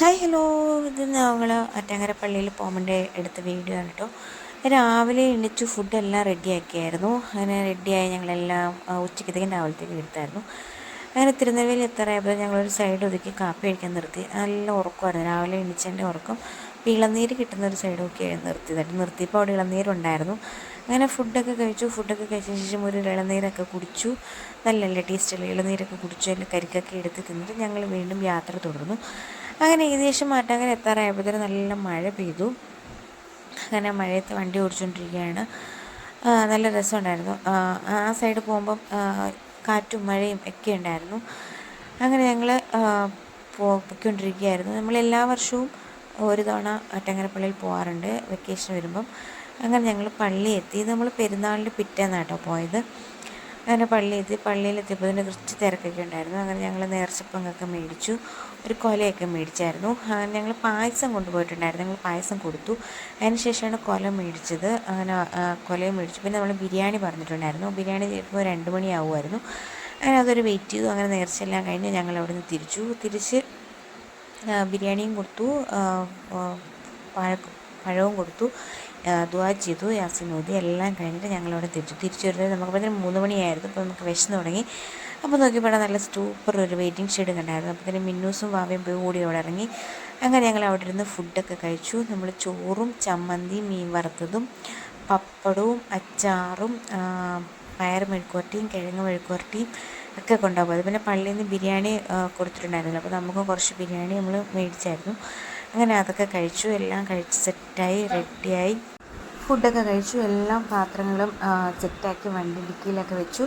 Hi hello ഇത് ഞങ്ങൾ അറ്റങ്ങര പള്ളിയിൽ പോകുമ്പോൾ എടുത്ത വീഡിയോ ആണ് കേട്ടോ രാവിലെ എണീച്ചു ഫുഡെല്ലാം റെഡിയാക്കിയായിരുന്നു അങ്ങനെ റെഡിയായി ഞങ്ങളെല്ലാം ഉച്ചക്കത്തേക്കും രാവിലത്തേക്ക് എടുത്തായിരുന്നു. അങ്ങനെ തിരുനെൽവേലി എത്താറായപ്പോൾ ഞങ്ങളൊരു സൈഡ് ഒതുക്കി കാപ്പി കഴിക്കാൻ നിർത്തി. നല്ല ഉറക്കമായിരുന്നു. രാവിലെ എണീച്ചതിന്റെ ഉറക്കം. അപ്പോൾ ഇളനീര് കിട്ടുന്ന ഒരു സൈഡ് ഒക്കെ നിർത്തിയതായിട്ട്. നിർത്തിയപ്പോൾ അവിടെ ഇളനീരുണ്ടായിരുന്നു. അങ്ങനെ ഫുഡൊക്കെ കഴിച്ചു. ഫുഡൊക്കെ കഴിച്ച ശേഷം ഒരു ഇളനീരൊക്കെ കുടിച്ചു. നല്ല നല്ല ടേസ്റ്റുള്ള ഇളനീരൊക്കെ കുടിച്ചു. അതിന്റെ കരിക്കൊക്കെ എടുത്ത് തിന്നിട്ട് ഞങ്ങൾ വീണ്ടും യാത്ര തുടർന്നു. അങ്ങനെ ഏകദേശം മാറ്റാങ്ങനെ എത്താറായപ്പോഴത്തേനും നല്ല മഴ പെയ്തു. അങ്ങനെ മഴയത്ത് വണ്ടി ഓടിച്ചുകൊണ്ടിരിക്കുകയാണ് നല്ല രസമുണ്ടായിരുന്നു. ആ, സൈഡ് പോകുമ്പം കാറ്റും മഴയും ഒക്കെ ഉണ്ടായിരുന്നു. അങ്ങനെ ഞങ്ങൾ പോയിക്കൊണ്ടിരിക്കുകയായിരുന്നു. നമ്മൾ എല്ലാ വർഷവും ഒരു തവണ അട്ടങ്ങരപ്പള്ളിയിൽ പോകാറുണ്ട് വെക്കേഷൻ വരുമ്പം. അങ്ങനെ ഞങ്ങൾ പള്ളി എത്തി നമ്മൾ പെരുന്നാളിന്റെ പിറ്റേന്നാട്ടോ പോയത്. അങ്ങനെ എത്തി പള്ളിയിലെത്തിയപ്പോൾ ഇതിന് കുറച്ച് തിരക്കൊക്കെ ഉണ്ടായിരുന്നു. അങ്ങനെ ഞങ്ങൾ നേർച്ചപ്പങ്ങൊക്കെ മേടിച്ചു ഒരു കൊലയൊക്കെ മേടിച്ചായിരുന്നു. അങ്ങനെ ഞങ്ങൾ പായസം കൊണ്ടുപോയിട്ടുണ്ടായിരുന്നു. ഞങ്ങൾ പായസം കൊടുത്തു. അതിന് ശേഷമാണ് കൊല മേടിച്ചത്. അങ്ങനെ കൊലയും മേടിച്ചു. പിന്നെ നമ്മൾ ബിരിയാണി പറഞ്ഞിട്ടുണ്ടായിരുന്നു. ബിരിയാണി ചെയ്തപ്പോൾ രണ്ട് മണിയാവുമായിരുന്നു. അങ്ങനെ അതൊരു വെയിറ്റ് ചെയ്തു. അങ്ങനെ നേർച്ചയെല്ലാം കഴിഞ്ഞ് ഞങ്ങൾ അവിടെ നിന്ന് തിരിച്ചു തിരിച്ച് ബിരിയാണിയും കൊടുത്തു പഴ പഴവും കൊടുത്തു. ദുആ ചെയ്തു യാസിൻ ഓതി എല്ലാം കഴിഞ്ഞിട്ട് ഞങ്ങളവിടെ തിരിച്ചു. തിരിച്ചു വരുന്നത് നമുക്ക് പറഞ്ഞാൽ മൂന്ന് മണിയായിരുന്നു അപ്പോൾ നമുക്ക് വിശന്ന് തുടങ്ങി. അപ്പോൾ നോക്കിയപ്പോൾ നല്ല സൂപ്പർ ഒരു വെയിറ്റിംഗ് ഷെഡ് കണ്ടായിരുന്നു. അപ്പോൾ തന്നെ മിന്നൂസും വാവയും പോയി കൂടി അവിടെ ഇറങ്ങി. അങ്ങനെ ഞങ്ങൾ അവിടെ ഇരുന്ന് ഫുഡൊക്കെ കഴിച്ചു. നമ്മൾ ചോറും ചമ്മന്തിയും മീൻ വറുത്തതും പപ്പടവും അച്ചാറും പയർ മെഴുക്കുവരട്ടിയും കിഴങ്ങ് മെഴുക്കുവരട്ടിയും ഒക്കെ കൊണ്ടുപോകും പിന്നെ പള്ളിയിൽ നിന്ന് ബിരിയാണി കൊടുത്തിട്ടുണ്ടായിരുന്നല്ലോ. അപ്പോൾ നമുക്ക് കുറച്ച് ബിരിയാണി നമ്മൾ മേടിച്ചായിരുന്നു. അങ്ങനെ അതൊക്കെ കഴിച്ചു എല്ലാം കഴിച്ച് സെറ്റായി റെഡിയായി. ഫുഡൊക്കെ കഴിച്ചു എല്ലാം പാത്രങ്ങളും സെറ്റാക്കി വണ്ടി ഡിക്കിയിലൊക്കെ വെച്ചു.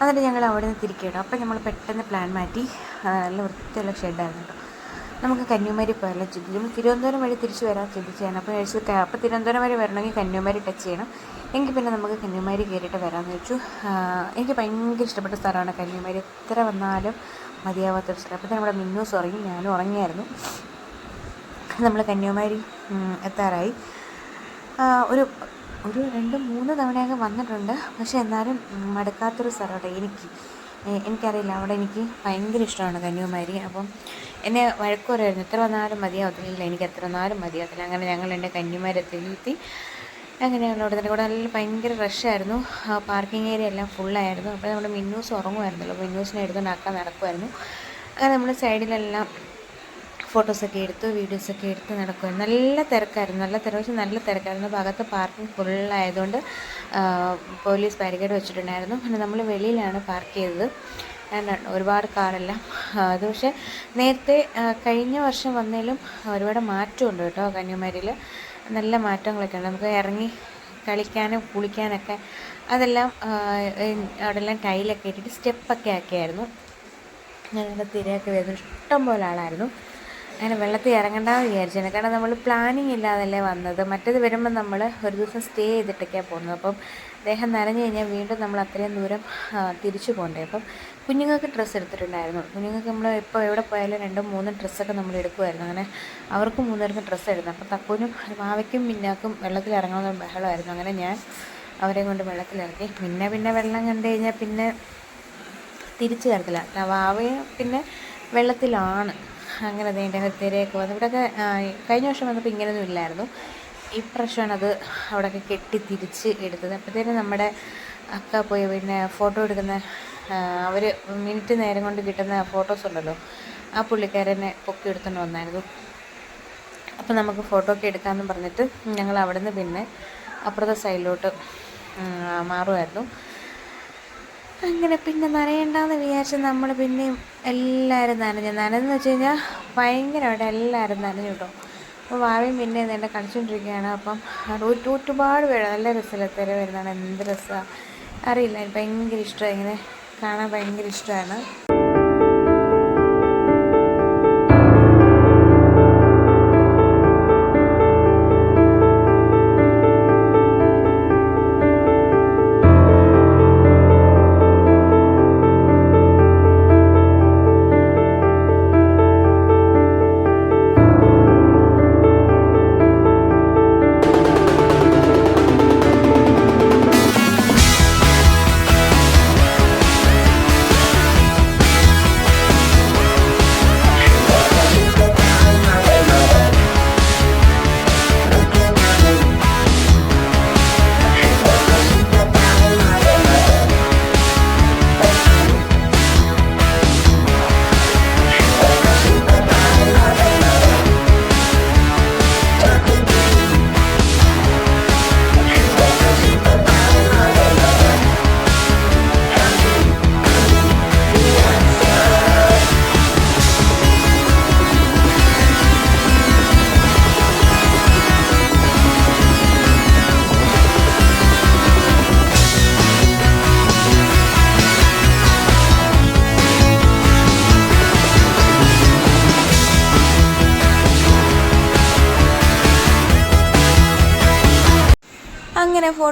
എന്നിട്ട് ഞങ്ങൾ അവിടെ നിന്ന് തിരിക്കുകയാണ് അപ്പോൾ നമ്മൾ പെട്ടെന്ന് പ്ലാൻ മാറ്റി നല്ല വൃത്തിയുള്ള ഷെഡായിരുന്നു നമുക്ക് കന്യാകുമാരി പോയാലോ ചിന്തിച്ചു. നമ്മൾ തിരുവനന്തപുരം വഴി തിരിച്ചു വരാൻ ചിന്തിച്ചാണ് അപ്പോൾ കഴിച്ചു അപ്പോൾ തിരുവനന്തപുരം വരെ വരണമെങ്കിൽ കന്യാകുമാരി ടച്ച് ചെയ്യണം. എങ്കിൽ പിന്നെ നമുക്ക് കന്യാകുമാരി കയറിയിട്ട് വരാമെന്ന് വെച്ചു എനിക്ക് ഭയങ്കര ഇഷ്ടപ്പെട്ട സ്ഥലമാണ് കന്യാകുമാരി. എത്ര വന്നാലും മതിയാവാത്തൊരു സ്ഥലം. അപ്പോൾ നമ്മുടെ മിന്നൂസ് ഉറങ്ങി ഞാനും ഉറങ്ങിയായിരുന്നു. നമ്മൾ കന്യാകുമാരി എത്താറായി. ഒരു ഒരു രണ്ട് മൂന്ന് തവണയൊക്കെ വന്നിട്ടുണ്ട്. പക്ഷേ എന്നാലും മടുക്കാത്തൊരു സ്ഥലമാണ് എനിക്ക്. എനിക്കറിയില്ല. അവിടെ എനിക്ക് ഭയങ്കര ഇഷ്ടമാണ് കന്യാകുമാരി. അപ്പം എന്നെ വഴക്ക് എത്ര വന്നാലും മതിയാവത്തില്ല എനിക്ക് എത്ര നാളും മതിയാവത്തില്ല. അങ്ങനെ ഞങ്ങൾ എന്റെ കന്യാകുമാരി എത്തി അങ്ങനെ അവിടെ തന്നെ. കൂടെ നല്ല ഭയങ്കര റഷായിരുന്നു പാർക്കിംഗ് ഏരിയ എല്ലാം ഫുള്ളായിരുന്നു അപ്പോൾ നമ്മുടെ മിന്നൂസ് ഉറങ്ങുമായിരുന്നല്ലോ. മിന്നൂസിനെ എടുത്തുകൊണ്ടാക്കാൻ നടക്കുമായിരുന്നു. അങ്ങനെ നമ്മുടെ സൈഡിലെല്ലാം ഫോട്ടോസൊക്കെ എടുത്തു വീഡിയോസൊക്കെ എടുത്ത് നടക്കുമായിരുന്നു നല്ല തിരക്കായിരുന്നു നല്ല തിരക്ക് പക്ഷേ നല്ല തിരക്കായിരുന്നു. ഭാഗത്ത് പാർക്കിംഗ് ഫുള്ളായതുകൊണ്ട് പോലീസ് ബാരിക്കേഡ് വെച്ചിട്ടുണ്ടായിരുന്നു. പിന്നെ നമ്മൾ വെളിയിലാണ് പാർക്ക് ചെയ്തത്. ഒരുപാട് കാറെല്ലാം. അത് പക്ഷേ നേരത്തെ കഴിഞ്ഞ വർഷം വന്നതിലും ഒരുപാട് മാറ്റമുണ്ട് കേട്ടോ കന്യാകുമാരിയിൽ. നല്ല മാറ്റങ്ങളൊക്കെ ഉണ്ട് നമുക്ക് ഇറങ്ങി കളിക്കാനും കുളിക്കാനൊക്കെ അതെല്ലാം അവിടെല്ലാം ടൈലൊക്കെ ഇട്ടിട്ട് സ്റ്റെപ്പൊക്കെ ആക്കിയായിരുന്നു. ഞങ്ങളുടെ തിരയൊക്കെ വരുന്നു ഇഷ്ടം പോലെ ആളായിരുന്നു. അങ്ങനെ വെള്ളത്തിൽ ഇറങ്ങണ്ടെന്ന് വിചാരിച്ചാണ് കാരണം നമ്മൾ പ്ലാനിങ് ഇല്ലാതല്ലേ വന്നത്. മറ്റേത് വരുമ്പോൾ നമ്മൾ ഒരു ദിവസം സ്റ്റേ ചെയ്തിട്ടൊക്കെയാണ് പോകുന്നത്. അപ്പം ദേഹം നനഞ്ഞു കഴിഞ്ഞാൽ വീണ്ടും നമ്മൾ അത്രയും ദൂരം തിരിച്ചു പോകണ്ടേ അപ്പം കുഞ്ഞുങ്ങൾക്ക് ഡ്രസ്സ് എടുത്തിട്ടുണ്ടായിരുന്നു. കുഞ്ഞുങ്ങൾക്ക് നമ്മൾ ഇപ്പോൾ എവിടെ പോയാലും രണ്ടും മൂന്നും ഡ്രസ്സൊക്കെ നമ്മൾ എടുക്കുമായിരുന്നു അങ്ങനെ അവർക്കും മൂന്നുപേർക്കും ഡ്രസ്സ് എടുത്തു അപ്പം തക്കൂനും മാവയ്ക്കും മിന്നാക്കും വെള്ളത്തിൽ ഇറങ്ങണമെന്ന് ബഹളമായിരുന്നു. അങ്ങനെ ഞാൻ അവരെയും കൊണ്ട് വെള്ളത്തിലിറങ്ങി പിന്നെ പിന്നെ വെള്ളം കണ്ടു കഴിഞ്ഞാൽ പിന്നെ തിരിച്ചു തരത്തില്ല വാവയും പിന്നെ വെള്ളത്തിലാണ്. അങ്ങനെ അതിന്റെ തിരയൊക്കെ വന്നു. ഇവിടെയൊക്കെ കഴിഞ്ഞ വർഷം വന്നപ്പോൾ ഇങ്ങനെയൊന്നും ഇല്ലായിരുന്നു. ഇപ്രാവശ്യമാണ് അത് അവിടെയൊക്കെ കെട്ടി തിരിച്ച് എടുത്തത്. അപ്പോഴത്തേനും നമ്മുടെ അക്ക പോയി പിന്നെ ഫോട്ടോ എടുക്കുന്ന അവർ മിനിറ്റ് നേരം കൊണ്ട് കിട്ടുന്ന ഫോട്ടോസ് ഉണ്ടല്ലോ ആ പുള്ളിക്കാരനെ പൊക്കി എടുത്തുകൊണ്ട് വന്നായിരുന്നു. അപ്പോൾ നമുക്ക് ഫോട്ടോ ഒക്കെ എടുക്കാമെന്ന് പറഞ്ഞിട്ട് ഞങ്ങൾ അവിടെ നിന്ന് പിന്നെ അപ്പുറത്തെ സൈഡിലോട്ട് മാറുമായിരുന്നു അങ്ങനെ പിന്നെ നനയണ്ടെന്ന് വിചാരിച്ച് നമ്മൾ പിന്നെയും എല്ലാവരും നനഞ്ഞു. നനഞ്ഞെന്ന് വെച്ച് കഴിഞ്ഞാൽ ഭയങ്കരമായിട്ട് എല്ലാവരും നനഞ്ഞു കേട്ടോ. അപ്പോൾ വാവയും പിന്നെ എന്നെ കളിച്ചുകൊണ്ടിരിക്കുകയാണ് അപ്പം ഒരുപാട് പേര് നല്ല രസമല്ല തിര വരുന്നതാണ്. എന്ത് രസമാണ് അറിയില്ല. ഭയങ്കര ഇഷ്ടമാണ് ഇങ്ങനെ കാണാൻ ഭയങ്കര ഇഷ്ടമാണ്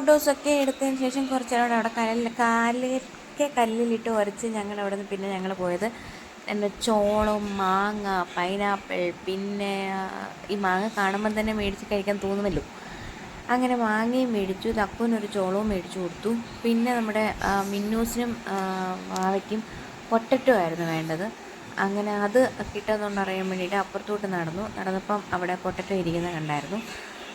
ഫോട്ടോസൊക്കെ എടുത്തതിന് ശേഷം കുറച്ച് നേരം അവിടെ കല്ലിൽ കാലിലൊക്കെ കല്ലിലിട്ട് ഉരച്ച് ഞങ്ങൾ അവിടെ നിന്ന് പിന്നെ ഞങ്ങൾ പോയത് എന്റെ ചോളം മാങ്ങ പൈനാപ്പിൾ പിന്നെ ഈ മാങ്ങ കാണുമ്പം തന്നെ മേടിച്ച് കഴിക്കാൻ തോന്നുമല്ലോ. അങ്ങനെ മാങ്ങയും മേടിച്ചു തക്കുവിനൊരു ചോളവും മേടിച്ചു കൊടുത്തു. പിന്നെ നമ്മുടെ മിന്നൂസിനും മാവയ്ക്കും പൊട്ടറ്റോ വേണ്ടത്. അങ്ങനെ അത് കിട്ടുന്നുണ്ടറിയാൻ വേണ്ടിയിട്ട് അപ്പുറത്തോട്ട് നടന്നു. നടന്നപ്പം അവിടെ പൊട്ടറ്റോ ഇരിക്കുന്നത് കണ്ടായിരുന്നു.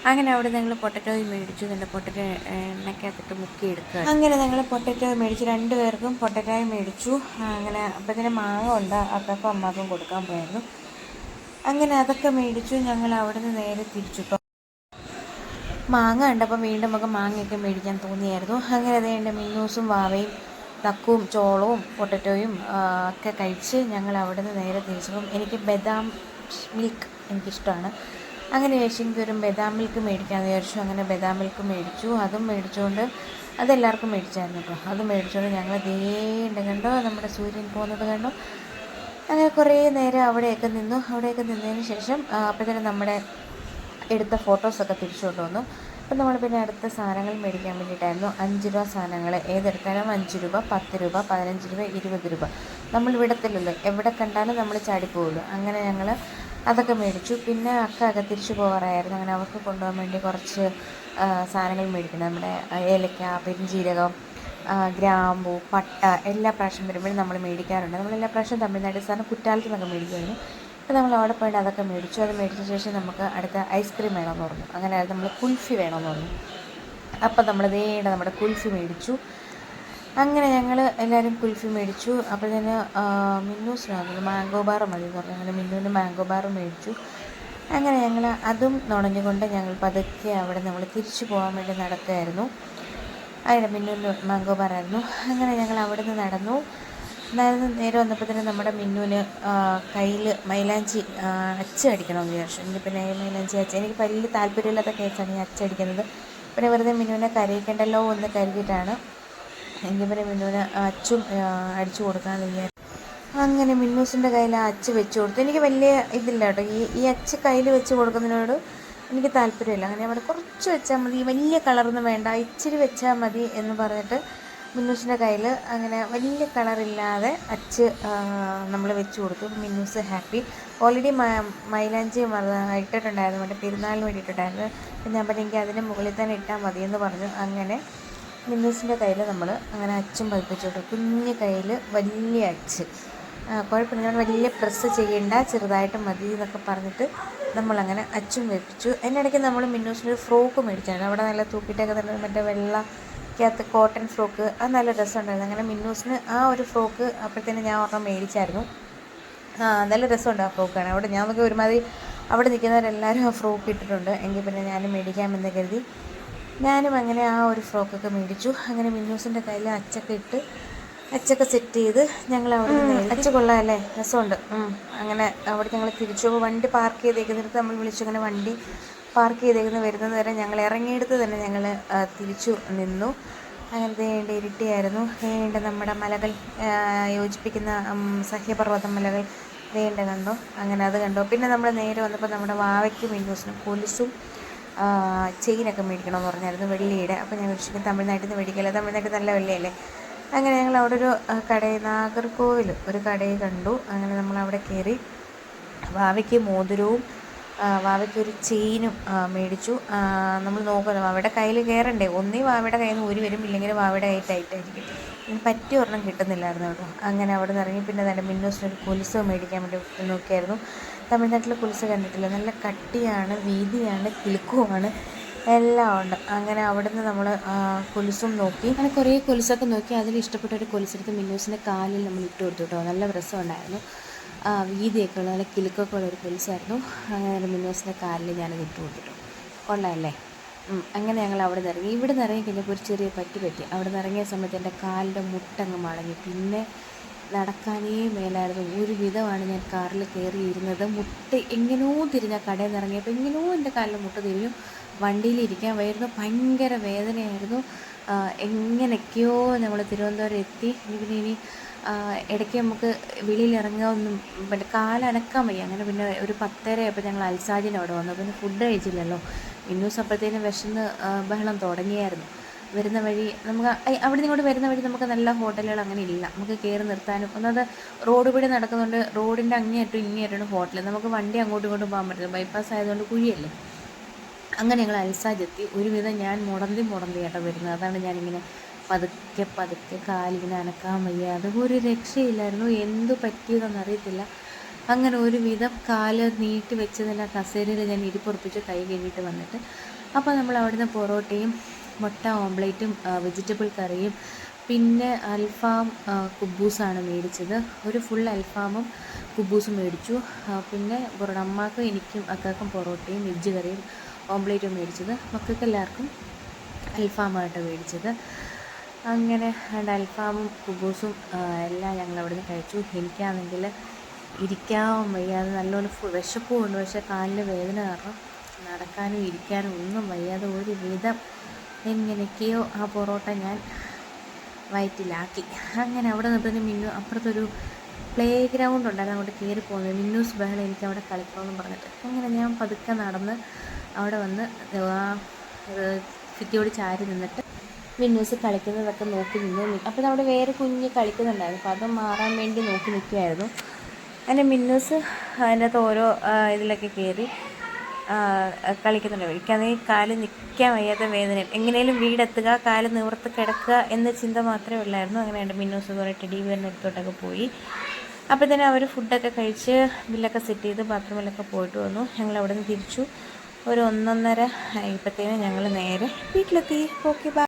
അങ്ങനെ അവിടെ ഞങ്ങൾ പൊട്ടറ്റോ മേടിച്ചു. നല്ല പൊട്ടറ്റോ എണ്ണയ്ക്കകത്തിട്ട് മുക്കി എടുക്കുക അങ്ങനെ ഞങ്ങൾ പൊട്ടറ്റോ മേടിച്ചു രണ്ട് പേർക്കും പൊട്ടറ്റോ മേടിച്ചു. അങ്ങനെ അപ്പത്തിന് മാങ്ങ ഉണ്ട്. അപ്പം അമ്മാക്കും കൊടുക്കാൻ പോയായിരുന്നു. അങ്ങനെ അതൊക്കെ മേടിച്ചു. ഞങ്ങൾ അവിടെ നിന്ന് നേരെ തിരിച്ചു. മാങ്ങ കണ്ടപ്പോൾ വീണ്ടും നമുക്ക് മാങ്ങയൊക്കെ മേടിക്കാൻ തോന്നിയായിരുന്നു. അങ്ങനെ അതേണ്ട മിന്നൂസും വാവയും തക്കും ചോളവും പൊട്ടറ്റോയും ഒക്കെ കഴിച്ച് ഞങ്ങൾ അവിടെ നിന്ന് നേരെ തിരിച്ചപ്പം എനിക്ക് ബദാം മിൽക്ക് എനിക്കിഷ്ടമാണ്. അങ്ങനെ ചേച്ചിക്ക് ഒരു ബദാം മിൽക്ക് മേടിക്കാമെന്ന് വിചാരിച്ചു. അങ്ങനെ ബദാം മിൽക്ക് മേടിച്ചു. അതും മേടിച്ചുകൊണ്ട് അതെല്ലാവർക്കും മേടിച്ചായിരുന്നു കേട്ടോ. അത് മേടിച്ചുകൊണ്ട് ഞങ്ങൾ ദേണ്ട കണ്ടോ? നമ്മുടെ സൂര്യൻ പോകുന്നത് കണ്ടോ? അങ്ങനെ കുറേ നേരം അവിടെയൊക്കെ നിന്നു. അവിടെയൊക്കെ നിന്നതിന് ശേഷം അപ്പോഴത്തേനും നമ്മുടെ എടുത്ത ഫോട്ടോസൊക്കെ തിരിച്ചു കൊണ്ടുവന്നു അപ്പം നമ്മൾ പിന്നെ അടുത്ത സാധനങ്ങൾ മേടിക്കാൻ വേണ്ടിയിട്ടായിരുന്നു. അഞ്ച് രൂപ സാധനങ്ങൾ ഏതെടുത്താലും അഞ്ച് രൂപ പത്ത് രൂപ പതിനഞ്ച് രൂപ ഇരുപത് രൂപ. നമ്മൾ വിടത്തില്ലല്ലോ. എവിടെ കണ്ടാലും നമ്മൾ ചാടിപ്പോവുള്ളൂ അങ്ങനെ ഞങ്ങൾ അതൊക്കെ മേടിച്ചു. പിന്നെ അക്ക ഒക്കെ തിരിച്ചു പോകാറായിരുന്നു. അങ്ങനെ അവർക്ക് കൊണ്ടുപോകാൻ വേണ്ടി കുറച്ച് സാധനങ്ങൾ മേടിക്കണം. നമ്മുടെ ഏലക്ക പെരുംജീരകം ഗ്രാമ്പു പട്ട എല്ലാ പ്രാവശ്യം വരുമ്പോഴും നമ്മൾ മേടിക്കാറുണ്ട്. നമ്മൾ എല്ലാ പ്രാവശ്യം തമിഴ്നാട് സാധനം കുറ്റാലത്ത് നിന്നൊക്കെ മേടിക്കുമായിരുന്നു. അപ്പോൾ നമ്മൾ അവിടെ പോയിട്ട് അതൊക്കെ മേടിച്ചു. അത് മേടിച്ച ശേഷം നമുക്ക് അടുത്ത ഐസ്ക്രീം വേണമെന്ന് പറഞ്ഞു. അങ്ങനെ നമ്മൾ കുൽഫി വേണമെന്ന് പറഞ്ഞു. അപ്പം നമ്മൾ വേണ്ട നമ്മുടെ കുൽഫി മേടിച്ചു. അങ്ങനെ ഞങ്ങൾ എല്ലാവരും കുൽഫി മേടിച്ചു. അപ്പോൾ ഞാൻ മിന്നൂസിനാണ് മാംഗോ ബാർ മതി പറഞ്ഞു. അങ്ങനെ മിന്നുവിന് മാംഗോ ബാർ മേടിച്ചു. അങ്ങനെ ഞങ്ങൾ അതും നുണഞ്ഞുകൊണ്ട് ഞങ്ങൾ പതുക്കെ അവിടെ നമ്മൾ തിരിച്ചു പോകാൻ വേണ്ടി നടക്കുകയായിരുന്നു. അതിന്റെ മിന്നുവിന് മാംഗോ ബാർ ബാറായിരുന്നു അങ്ങനെ ഞങ്ങൾ അവിടെ നിന്ന് നടന്നു. നടന്ന് നേരെ വന്നപ്പോൾ തന്നെ നമ്മുടെ മിന്നുവിന് കയ്യിൽ മൈലാഞ്ചി അച്ചടിക്കണമെന്ന് വിചാരിച്ചു. എനിക്ക് പിന്നെ മൈലാഞ്ചി അച്ച. എനിക്ക് വലിയ താല്പര്യമില്ലാത്ത കേസാണ് ഈ അച്ചടിക്കുന്നത് പിന്നെ വെറുതെ മിന്നുവിനെ കരയിക്കേണ്ടല്ലോ എന്ന് കരുതിയിട്ടാണ് എങ്കിൽ പിന്നെ മിന്നുവിന് അച്ചും അടിച്ചു കൊടുക്കാമെന്ന് വിചാരിച്ചു അങ്ങനെ മിന്നൂസിന്റെ കയ്യിൽ ആ അച്ച് വെച്ച് കൊടുത്തു. എനിക്ക് വലിയ ഇതില്ല കേട്ടോ. ഈ ഈ അച്ച് കയ്യിൽ വെച്ച് കൊടുക്കുന്നതിനോട് എനിക്ക് താല്പര്യമില്ല. അങ്ങനെ അവിടെ കുറച്ച് വെച്ചാൽ മതി. വലിയ കളറൊന്നും വേണ്ട. ഇച്ചിരി വെച്ചാൽ മതി എന്ന് പറഞ്ഞിട്ട് മിന്നൂസിന്റെ കയ്യിൽ അങ്ങനെ വലിയ കളറില്ലാതെ അച്ച് നമ്മൾ വെച്ച് കൊടുത്തു. മിന്നൂസ് ഹാപ്പി ഓൾറെഡി മൈലാഞ്ചി ഇട്ടിട്ടുണ്ടായിരുന്നു. മറ്റേ പെരുന്നാളിന് വേണ്ടിയിട്ടുണ്ടായിരുന്നു. ഞാൻ പറഞ്ഞു എനിക്ക് അതിന്റെ മുകളിൽ തന്നെ ഇട്ടാൽ മതി എന്ന് പറഞ്ഞു. അങ്ങനെ മിന്നൂസിന്റെ കയ്യിൽ നമ്മൾ അങ്ങനെ അച്ചും പതിപ്പിച്ചു കൊടുക്കും. കുഞ്ഞ് കയ്യിൽ വലിയ അച്ച്. കുഴപ്പമില്ല. വലിയ പ്രസ് ചെയ്യേണ്ട ചെറുതായിട്ട് മതി എന്നൊക്കെ പറഞ്ഞിട്ട് നമ്മളങ്ങനെ അച്ചും വെപ്പിച്ചു. അതിനിടയ്ക്ക് നമ്മൾ മിന്നൂസിന്റെ ഫ്രോക്ക് മേടിച്ചായിരുന്നു അവിടെ നല്ല തൂക്കിയിട്ടൊക്കെ തന്നെ മറ്റേ വെള്ളക്കകത്ത് കോട്ടൺ ഫ്രോക്ക് അത് നല്ല രസമുണ്ടായിരുന്നു. അങ്ങനെ മിന്നൂസിന് ആ ഒരു ഫ്രോക്ക് അപ്പോഴത്തേനും ഞാൻ ഓർമ്മ മേടിച്ചായിരുന്നു. ആ നല്ല രസമുണ്ട് ആ ഫ്രോക്കാണ് അവിടെ ഞാൻ നമുക്ക് ഒരുമാതിരി അവിടെ നിൽക്കുന്നവരെല്ലാവരും ആ ഫ്രോക്ക് ഇട്ടിട്ടുണ്ട്. എങ്കിൽ പിന്നെ ഞാനും മേടിക്കാമെന്ന് കരുതി. ഞാനും അങ്ങനെ ആ ഒരു ഫ്രോക്കൊക്കെ മേടിച്ചു. അങ്ങനെ മിന്നൂസിന്റെ കയ്യിൽ അച്ചൊക്കെ ഇട്ട് അച്ചൊക്കെ സെറ്റ് ചെയ്ത് ഞങ്ങൾ അവിടെ അച്ച കൊള്ളാമല്ലേ രസമുണ്ട്. അങ്ങനെ അവിടെ ഞങ്ങൾ തിരിച്ചു. വണ്ടി പാർക്ക് ചെയ്തേക്കുന്നിടത്ത് നമ്മൾ വിളിച്ചു അങ്ങനെ വണ്ടി പാർക്ക് ചെയ്തേക്കുന്ന വരുന്നത് വരെ ഞങ്ങൾ ഇറങ്ങിയെടുത്ത് തന്നെ ഞങ്ങൾ തിരിച്ചു നിന്നു. അങ്ങനെ വേണ്ട ഇരുട്ടിയായിരുന്നു. വേണ്ട നമ്മുടെ മലകൾ യോജിപ്പിക്കുന്ന സഹ്യപർവത മലകൾ വേണ്ട കണ്ടോ അങ്ങനെ അത് കണ്ടോ. പിന്നെ നമ്മൾ നേരെ വന്നപ്പോൾ നമ്മുടെ വാവയ്ക്കും മിന്നൂസിനും പോലീസും ചെയിനൊക്കെ മേടിക്കണമെന്ന് പറഞ്ഞായിരുന്നു വെള്ളിയുടെ. അപ്പോൾ ഞാൻ വിളിച്ചു തമിഴ്നാട്ടിൽ നിന്ന് മേടിക്കില്ല തമിഴ്നാട്ടിൽ നല്ല വെള്ളിയല്ലേ? അങ്ങനെ ഞങ്ങൾ അവിടെ ഒരു കടയിൽ നാഗർകോവിൽ ഒരു കടയിൽ കണ്ടു. അങ്ങനെ നമ്മൾ അവിടെ കയറി വാവയ്ക്ക് മോതിരവും വാവയ്ക്ക് ഒരു ചെയിനും മേടിച്ചു. നമ്മൾ നോക്കുന്നു വാവയുടെ കയ്യിൽ കയറണ്ടേ? ഒന്നേ വാവയുടെ കയ്യിൽ നിന്ന് ഊരി വരും. ഇല്ലെങ്കിൽ വാവയുടെ കൈ ടൈറ്റായിരിക്കും പറ്റിയ ഒരെണ്ണം കിട്ടുന്നില്ലായിരുന്നു കേട്ടോ. അങ്ങനെ അവിടെ നിന്ന് ഇറങ്ങി. പിന്നെ നല്ല മിന്നൂസിനൊരു കൊലുസ് മേടിക്കാൻ വേണ്ടി നോക്കിയായിരുന്നു. തമിഴ്നാട്ടിലെ പുലിസ് കണ്ടിട്ടില്ല. നല്ല കട്ടിയാണ് വീതിയാണ് കിലുക്കുമാണ് എല്ലാം ഉണ്ട്. അങ്ങനെ അവിടുന്ന് നമ്മൾ കൊലുസും നോക്കി. അങ്ങനെ കുറേ കൊലുസൊക്കെ നോക്കി. അതിൽ ഇഷ്ടപ്പെട്ട ഒരു കൊലുസെടുത്ത് മിന്നൂസിന്റെ കാലിൽ നമ്മൾ ഇട്ട് കൊടുത്തു കേട്ടോ നല്ല രസമുണ്ടായിരുന്നു. വീതിയൊക്കെ ഉള്ള നല്ല കിലുക്കൊക്കെ ഉള്ള ഒരു കൊലുസായിരുന്നു അങ്ങനെ മിന്നൂസിന്റെ കാലിൽ ഞാനത് ഇട്ട് കൊടുത്തു കൊള്ളാമല്ലേ അങ്ങനെ ഞങ്ങൾ അവിടെ നിന്ന് ഇറങ്ങി. ഇവിടെ നിന്ന് ഇറങ്ങി കഴിഞ്ഞപ്പോൾ ഒരു ചെറിയ പറ്റി പറ്റി. അവിടെ നിന്ന് ഇറങ്ങിയ സമയത്ത് എന്റെ കാലിന്റെ മുട്ടങ്ങ് മടങ്ങി. പിന്നെ നടക്കാനേ മേലായിരുന്നു. ഒരു വിധമാണ് ഞാൻ കാറിൽ കയറിയിരുന്നത്. മുട്ട എങ്ങനെയോ തിരിഞ്ഞ കടയിൽ നിന്ന് ഇറങ്ങിയപ്പോൾ എങ്ങനെയോ എന്റെ കാലിൽ മുട്ട തിരിഞ്ഞു. വണ്ടിയിൽ ഇരിക്കാൻ വയ്യായിരുന്നു ഭയങ്കര വേദനയായിരുന്നു. എങ്ങനെയൊക്കെയോ നമ്മൾ തിരുവനന്തപുരം എത്തി. പിന്നെ ഇനി ഇടയ്ക്ക് നമുക്ക് വെളിയിൽ ഇറങ്ങാനൊന്നും പിന്നെ കാലനക്കാൻ വയ്യ. അങ്ങനെ പിന്നെ ഒരു പത്തര ആയപ്പോൾ ഞങ്ങൾ അൽസാജിന് അവിടെ വന്നു. പിന്നെ ഫുഡ് കഴിച്ചില്ലല്ലോ. മിന്നൂസ് അപ്പോഴത്തേനും വിശന്ന് ബഹളം തുടങ്ങിയായിരുന്നു. വരുന്ന വഴി നമുക്ക് അവിടെ നിന്ന് ഇങ്ങോട്ട് വരുന്ന വഴി നമുക്ക് നല്ല ഹോട്ടലുകൾ അങ്ങനെ ഇല്ല. നമുക്ക് കയറി നിർത്താനും ഒന്നത് റോഡ് കൂടി നടക്കുന്നുണ്ട് റോഡിന്റെ അങ്ങേയറ്റം ഇങ്ങേയറ്റാണ് ഹോട്ടൽ നമുക്ക് വണ്ടി അങ്ങോട്ടും ഇങ്ങോട്ടും പോകാൻ പറ്റില്ല ബൈപ്പാസ് ആയതുകൊണ്ട് കുഴിയല്ലേ? അങ്ങനെ ഞങ്ങൾ അൽസാജെത്തി ഒരുവിധം ഞാൻ മുടന്തി മുടന്തി കേട്ടോ വരുന്നത്. അതാണ് ഞാനിങ്ങനെ പതുക്കെ പതുക്കെ കാലിങ്ങനെ അനക്കാൻ വയ്യ. ഒരു രക്ഷയില്ലായിരുന്നു. എന്തു പറ്റിയതെന്ന് അറിയത്തില്ല. അങ്ങനെ ഒരുവിധം കാൽ നീട്ടി വെച്ചതിന്റെ കസേരയിൽ ഞാൻ ഇരിപ്പുറപ്പിച്ച് കൈ കഴുകിയിട്ട് വന്നിട്ട് അപ്പോൾ നമ്മൾ അവിടുന്ന് പൊറോട്ടയും മുട്ട ഓംലേറ്റും വെജിറ്റബിൾ കറിയും പിന്നെ അൽഫാം കുബൂസാണ് മേടിച്ചത്. ഒരു ഫുൾ അൽഫാമും കുബൂസും മേടിച്ചു. പിന്നെ അമ്മാക്കും എനിക്കും അക്കാക്കും പൊറോട്ടയും വെജ് കറിയും ഓംലേറ്റും മേടിച്ചത്. മക്കൾക്ക് എല്ലാവർക്കും അൽഫാമായിട്ട് മേടിച്ചത്. അങ്ങനെ രണ്ട് അൽഫാമും കുബൂസും എല്ലാം ഞങ്ങൾ അവിടെ നിന്ന് കഴിച്ചു. എനിക്കാണെങ്കിൽ ഇരിക്കാൻ വയ്യാതെ നല്ലപോലെ ഫു വിശപ്പും ഉണ്ട്. പക്ഷേ കാലിന് വേദന കാരണം നടക്കാനും ഇരിക്കാനും ഒന്നും വയ്യാതെ ഒരു വിധം എങ്ങനെയൊക്കെയോ ആ പൊറോട്ട ഞാൻ വയറ്റിലാക്കി. അങ്ങനെ അവിടെ നിന്നിട്ട് മിന്നു അപ്പുറത്തൊരു പ്ലേ ഗ്രൗണ്ട് ഉണ്ടായിരുന്നു അങ്ങോട്ട് കയറി പോകുന്നത് മിന്നൂസ് ബഹളം എനിക്ക് അവിടെ കളിക്കണമെന്ന് പറഞ്ഞിട്ട്. അങ്ങനെ ഞാൻ പതുക്കെ നടന്ന് അവിടെ വന്ന് ആ ഭിത്തിയോട് ചാരി നിന്നിട്ട് മിന്നൂസ് കളിക്കുന്നതൊക്കെ നോക്കി നിന്നു. അപ്പോൾ അവിടെ വേറെ കുഞ്ഞ് കളിക്കുന്നുണ്ടായിരുന്നു. അപ്പോൾ അത് മാറാൻ വേണ്ടി നോക്കി നിൽക്കുമായിരുന്നു അങ്ങനെ മിന്നൂസ് അതിന്റെ അകത്ത് ഓരോ ഇതിലൊക്കെ കയറി കളിക്കുന്നുണ്ട്. എനിക്കാണെങ്കിൽ കാൽ നിൽക്കാൻ വയ്യാത്ത വേദന എങ്ങനെയും വീടെത്തുക കാൽ നിവർത്ത് കിടക്കുക എന്ന ചിന്ത മാത്രമേ ഉള്ളായിരുന്നു. അങ്ങനെ എന്റെ മിന്നൂസ് കുറേ ടെഡി വീടിന്റെ അടുത്തോട്ടൊക്കെ പോയി. അപ്പോൾ തന്നെ അവർ ഫുഡൊക്കെ കഴിച്ച് ബില്ലൊക്കെ സെറ്റ് ചെയ്ത് ബാത്റൂമിലൊക്കെ പോയിട്ട് വന്നു. ഞങ്ങൾ അവിടെ നിന്ന് തിരിച്ചു. ഒരു ഒന്നൊന്നര ആയപ്പോഴത്തേനും ഞങ്ങൾ നേരെ വീട്ടിലെത്തി. Okay bye.